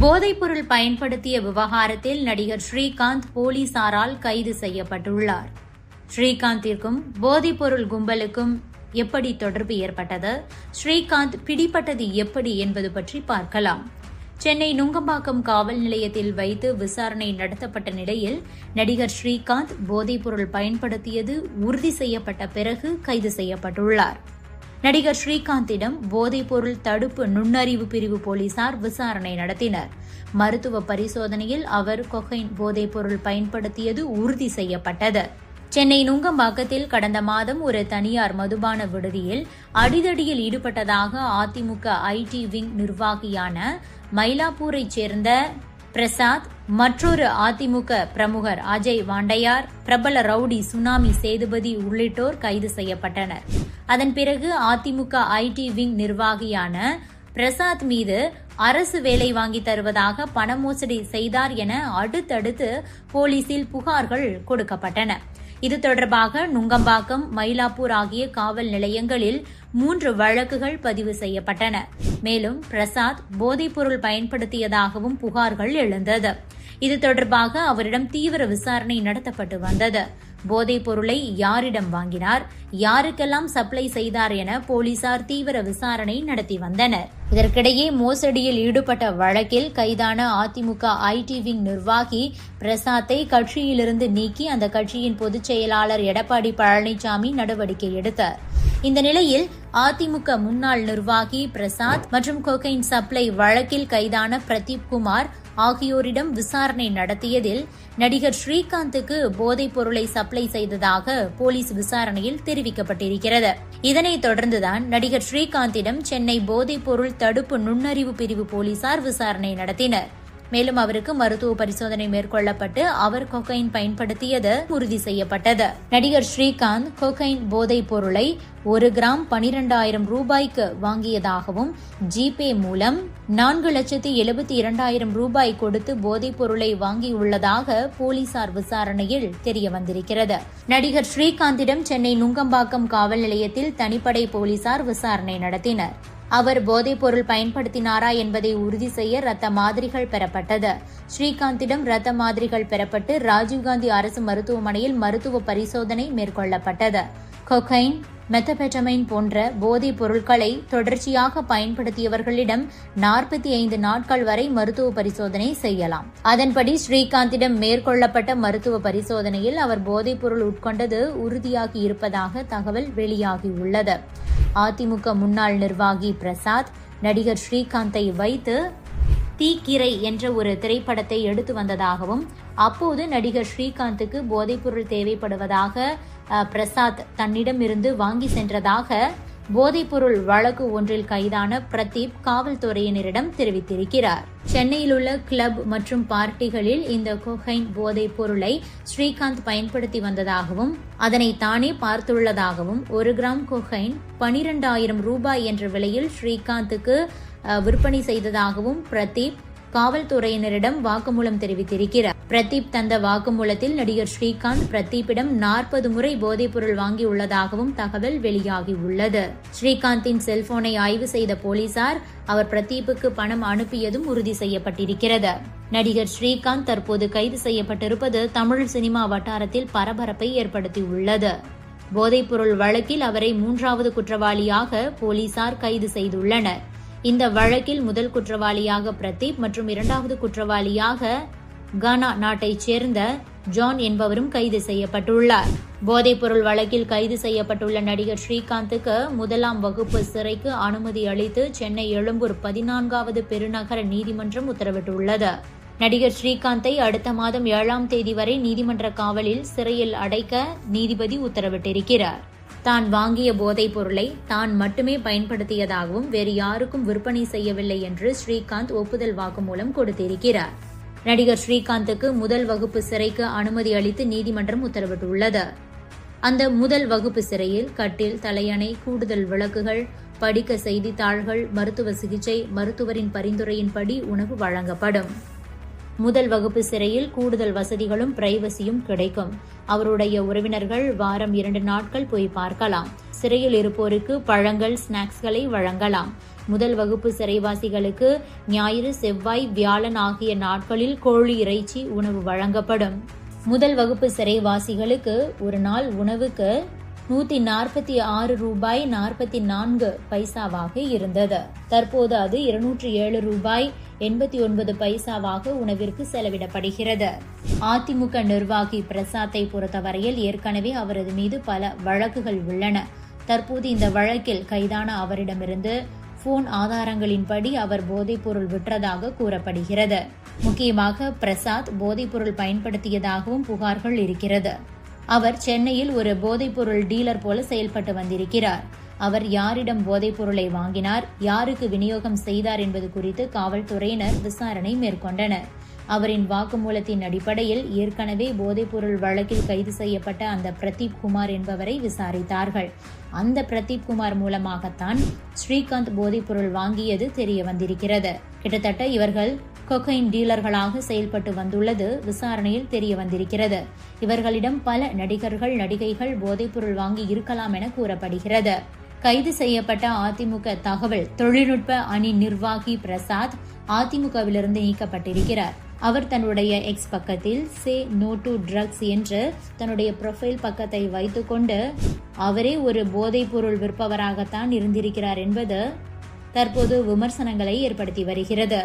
போதைப்பொருள் பயன்படுத்திய விவகாரத்தில் நடிகர் ஸ்ரீகாந்த் போலீசாரால் கைது செய்யப்பட்டுள்ளார். ஸ்ரீகாந்திற்கும் போதைப்பொருள் கும்பலுக்கும் எப்படி தொடர்பு ஏற்பட்டது? ஸ்ரீகாந்த் பிடிப்பட்டது எப்படி என்பது பற்றி பார்க்கலாம். சென்னை நுங்கம்பாக்கம் காவல் நிலையத்தில் வைத்து விசாரணை நடத்தப்பட்ட நிலையில் நடிகர் ஸ்ரீகாந்த் போதைப்பொருள் பயன்படுத்தியது உறுதி செய்யப்பட்ட பிறகு கைது செய்யப்பட்டுள்ளார். நடிகர் ஸ்ரீகாந்திடம் போதைப்பொருள் தடுப்பு நுண்ணறிவு பிரிவு போலீசார் விசாரணை நடத்தினர். மருத்துவ பரிசோதனையில் அவர் கொகைன் போதைப்பொருள் பயன்படுத்தியது உறுதி செய்யப்பட்டது. சென்னை நுங்கம்பாக்கத்தில் கடந்த மாதம் ஒரு தனியார் மதுபான விடுதியில் அடிதடியில் ஈடுபட்டதாக அதிமுக ஐடி விங் நிர்வாகியான மயிலாப்பூரைச் சேர்ந்த பிரசாத் மற்றொரு அதிமுக பிரமுகர் அஜய் வாண்டையார் பிரபல ரவுடி சுனாமி சேதுபதி உள்ளிட்டோர் கைது செய்யப்பட்டனர். அதன் பிறகு அதிமுக ஐடி விங் நிர்வாகியான பிரசாத் மீது அரசு வேலை வாங்கி தருவதாக பண மோசடி செய்தார் என அடுத்தடுத்து போலீசில் புகார்கள் கொடுக்கப்பட்டன. இது தொடர்பாக நுங்கம்பாக்கம் மயிலாப்பூர் ஆகிய காவல் நிலையங்களில் மூன்று வழக்குகள் பதிவு செய்யப்பட்டன. மேலும் பிரசாத் போதைப்பொருள் பயன்படுத்தியதாகவும் புகார்கள் எழுந்தது. இது தொடர்பாக அவரிடம் தீவிர விசாரணை நடத்தப்பட்டு வந்தது. போதைப் பொருளை யாரிடம் வாங்கினார்? யாருக்கெல்லாம் சப்ளை செய்தார் என போலீசார் தீவிர விசாரணை நடத்தி வந்தனர். இதற்கிடையே மோசடியில் ஈடுபட்ட வழக்கில் கைதான அதிமுக ஐடி விங் நிர்வாகி பிரசாத்தை கட்சியிலிருந்து நீக்கி அந்த கட்சியின் பொதுச் செயலாளர் எடப்பாடி பழனிசாமி நடவடிக்கை எடுத்தார். இந்த நிலையில் அதிமுக முன்னாள் நிர்வாகி பிரசாத் மற்றும் கொகைன் சப்ளை வழக்கில் கைதான பிரதீப் குமார் ஆகியோரிடம் விசாரணை நடத்தியதில் நடிகர் ஸ்ரீகாந்துக்கு போதைப் பொருளை சப்ளை செய்ததாக போலீஸ் விசாரணையில் தெரிவிக்கப்பட்டிருக்கிறது. இதனைத் தொடர்ந்துதான் நடிகர் ஸ்ரீகாந்திடம் சென்னை போதைப் பொருள் தடுப்பு நுண்ணறிவு பிரிவு போலீசார் விசாரணை நடத்தினர். மேலும் அவருக்கு மருத்துவ பரிசோதனை மேற்கொள்ளப்பட்டு அவர் கொக்கைன் பயன்படுத்தியது உறுதி செய்யப்பட்டது. நடிகர் ஸ்ரீகாந்த் கொக்கைன் போதைப் பொருளை ஒரு கிராம் பனிரெண்டாயிரம் ரூபாய்க்கு வாங்கியதாகவும் ஜிபே மூலம் நான்கு லட்சத்தி எழுபத்தி இரண்டாயிரம் ரூபாய் கொடுத்து போதைப் பொருளை வாங்கியுள்ளதாக போலீசார் விசாரணையில் தெரிய வந்திருக்கிறது நடிகர் ஸ்ரீகாந்திடம் சென்னை நுங்கம்பாக்கம் காவல் நிலையத்தில் தனிப்படை போலீசார் விசாரணை நடத்தினர். அவர் போதைப்பொருள் பயன்படுத்தினாரா என்பதை உறுதி செய்ய ரத்த மாதிரிகள் பெறப்பட்டது. ஸ்ரீகாந்திடம் ரத்த மாதிரிகள் பெறப்பட்டு ராஜீவ்காந்தி அரசு மருத்துவமனையில் மருத்துவ பரிசோதனை மேற்கொள்ளப்பட்டது. கொகைன் மெத்தபெட்டமைன் போன்ற போதைப் பொருட்களை தொடர்ச்சியாக பயன்படுத்தியவர்களிடம் நாற்பத்தி ஐந்து நாட்கள் வரை மருத்துவ பரிசோதனை செய்யலாம். அதன்படி ஸ்ரீகாந்திடம் மேற்கொள்ளப்பட்ட மருத்துவ பரிசோதனையில் அவர் போதைப்பொருள் உட்கொண்டது உறுதியாகி இருப்பதாக தகவல் வெளியாகியுள்ளது. அதிமுக முன்னாள் நிர்வாகி பிரசாத் நடிகர் ஸ்ரீகாந்தை வைத்து தீக்கிரை என்ற ஒரு திரைப்படத்தை எடுத்து வந்ததாகவும் அப்போது நடிகர் ஸ்ரீகாந்துக்கு போதைப்பொருள் தேவைப்படுவதாக பிரசாத் தன்னிடமிருந்து வாங்கி சென்றதாக போதைப்பொருள் வழக்கு ஒன்றில் கைதான பிரதீப் காவல்துறையினரிடம் தெரிவித்திருக்கிறார். சென்னையில் உள்ள கிளப் மற்றும் பார்ட்டிகளில் இந்த கொகைன் போதைப் பொருளை ஸ்ரீகாந்த் பயன்படுத்தி வந்ததாகவும் அதனை தானே பார்த்துள்ளதாகவும் ஒரு கிராம் கொகைன் பனிரெண்டாயிரம் ரூபாய் என்ற விலையில் ஸ்ரீகாந்துக்கு விற்பனை செய்ததாகவும் பிரதீப் காவல்துறையினரிடம் வாக்குமூலம் தெரிவித்திருக்கிறார். பிரதீப் தந்த வாக்குமூலத்தில் நடிகர் ஸ்ரீகாந்த் பிரதீப்பிடம் நாற்பது முறை போதைப்பொருள் வாங்கியுள்ளதாகவும் தகவல் வெளியாகியுள்ளது. ஸ்ரீகாந்தின் செல்போனை ஆய்வு செய்த போலீசார் அவர் பிரதீப்புக்கு பணம் அனுப்பியதும் உறுதி செய்யப்பட்டிருக்கிறது. நடிகர் ஸ்ரீகாந்த் தற்போது கைது செய்யப்பட்டிருப்பது தமிழ் சினிமா வட்டாரத்தில் பரபரப்பை ஏற்படுத்தியுள்ளது. போதைப்பொருள் வழக்கில் அவரை மூன்றாவது குற்றவாளியாக போலீசார் கைது செய்துள்ளனர். இந்த வழக்கில் முதல் குற்றவாளியாக பிரதீப் மற்றும் இரண்டாவது குற்றவாளியாக கானா நாட்டைச் சேர்ந்த ஜான் என்பவரும் கைது செய்யப்பட்டுள்ளார். போதைப்பொருள் வழக்கில் கைது செய்யப்பட்டுள்ள நடிகர் ஸ்ரீகாந்துக்கு முதலாம் வகுப்பு சிறைக்கு அனுமதி அளித்து சென்னை எழும்பூர் பதினான்காவது பெருநகர நீதிமன்றம் உத்தரவிட்டுள்ளது. நடிகர் ஸ்ரீகாந்தை அடுத்த மாதம் ஏழாம் தேதி வரை நீதிமன்ற காவலில் சிறையில் அடைக்க நீதிபதி உத்தரவிட்டிருக்கிறார். தான் வாங்கிய போதைப் பொருளை தான் மட்டுமே பயன்படுத்தியதாகவும் வேறு யாருக்கும் விற்பனை செய்யவில்லை என்று ஸ்ரீகாந்த் ஒப்புதல் வாக்குமூலம் கொடுத்திருக்கிறார். நடிகர் ஸ்ரீகாந்துக்கு முதல் வகுப்பு சிறைக்கு அனுமதி அளித்து நீதிமன்றம் உத்தரவிட்டுள்ளது. அந்த முதல் வகுப்பு சிறையில் கட்டில் தலையணை கூடுதல் விளக்குகள் படிக்க செய்தித்தாள்கள் மருத்துவ சிகிச்சை மருத்துவரின் பரிந்துரையின்படி உணவு வழங்கப்படும். முதல் வகுப்பு சிறையில் கூடுதல் வசதிகளும் பிரைவசியும் கிடைக்கும். அவருடைய உறவினர்கள் வாரம் இரண்டு நாட்கள் போய் பார்க்கலாம். சிறையில் இருப்போருக்கு பழங்கள் ஸ்நாக்ஸ்களை வழங்கலாம். முதல் வகுப்பு சிறைவாசிகளுக்கு ஞாயிறு செவ்வாய் வியாழன் ஆகிய நாட்களில் கோழி இறைச்சி உணவு வழங்கப்படும். முதல் வகுப்பு சிறைவாசிகளுக்கு ஒரு நாள் உணவுக்கு நூத்தி நாற்பத்தி ஆறு ரூபாய் நாற்பத்தி நான்கு பைசாவாக இருந்தது. தற்போது அது இருநூற்றி ஏழு ரூபாய் எண்பத்தி ஒன்பது பைசாவாக உணவிற்கு செலவிடப்படுகிறது. அதிமுக நிர்வாகி பிரசாத்தை பொறுத்தவரையில் ஏற்கனவே அவரது மீது பல வழக்குகள் உள்ளன. தற்போது இந்த வழக்கில் கைதான அவரிடமிருந்து போன் ஆதாரங்களின்படி அவர் போதைப்பொருள் விற்றதாக கூறப்படுகிறது. முக்கியமாக பிரசாத் போதைப்பொருள் பயன்படுத்தியதாகவும் புகார்கள் இருக்கிறது. அவர் சென்னையில் ஒரு போதைப்பொருள் டீலர் போல செயல்பட்டு வந்திருக்கிறார். அவர் யாரிடம் போதைப்பொருளை வாங்கினார் யாருக்கு விநியோகம் செய்தார் என்பது குறித்து காவல்துறையினர் விசாரணை மேற்கொண்டனர். அவரின் வாக்குமூலத்தின் அடிப்படையில் ஏற்கனவே போதைப்பொருள் வழக்கில் கைது செய்யப்பட்ட அந்த பிரதீப் குமார் என்பவரை விசாரித்தார்கள். அந்த பிரதீப் குமார் மூலமாகத்தான் ஸ்ரீகாந்த் போதைப்பொருள் வாங்கியது தெரிய வந்திருக்கிறது. கிட்டத்தட்ட இவர்கள் கொகைன் டீலர்களாக செயல்பட்டு வந்துள்ளது விசாரணையில் தெரிய வந்திருக்கிறது. இவர்களிடம் பல நடிகர்கள் நடிகைகள் போதைப்பொருள் வாங்கி இருக்கலாம் என கூறப்படுகிறது. கைது செய்யப்பட்ட அதிமுக தகவல் தொழில்நுட்ப அணி நிர்வாகி பிரசாத் அதிமுகவிலிருந்து நீக்கப்பட்டிருக்கிறார். அவர் தன்னுடைய எக்ஸ் பக்கத்தில் சே நோ டு ட்ரக்ஸ் என்று தன்னுடைய ப்ரொஃபைல் பக்கத்தை வைத்துக்கொண்டு அவரே ஒரு போதைப்பொருள் விற்பவராகத்தான் இருந்திருக்கிறார் என்பது தற்போது விமர்சனங்களை ஏற்படுத்தி வருகிறது.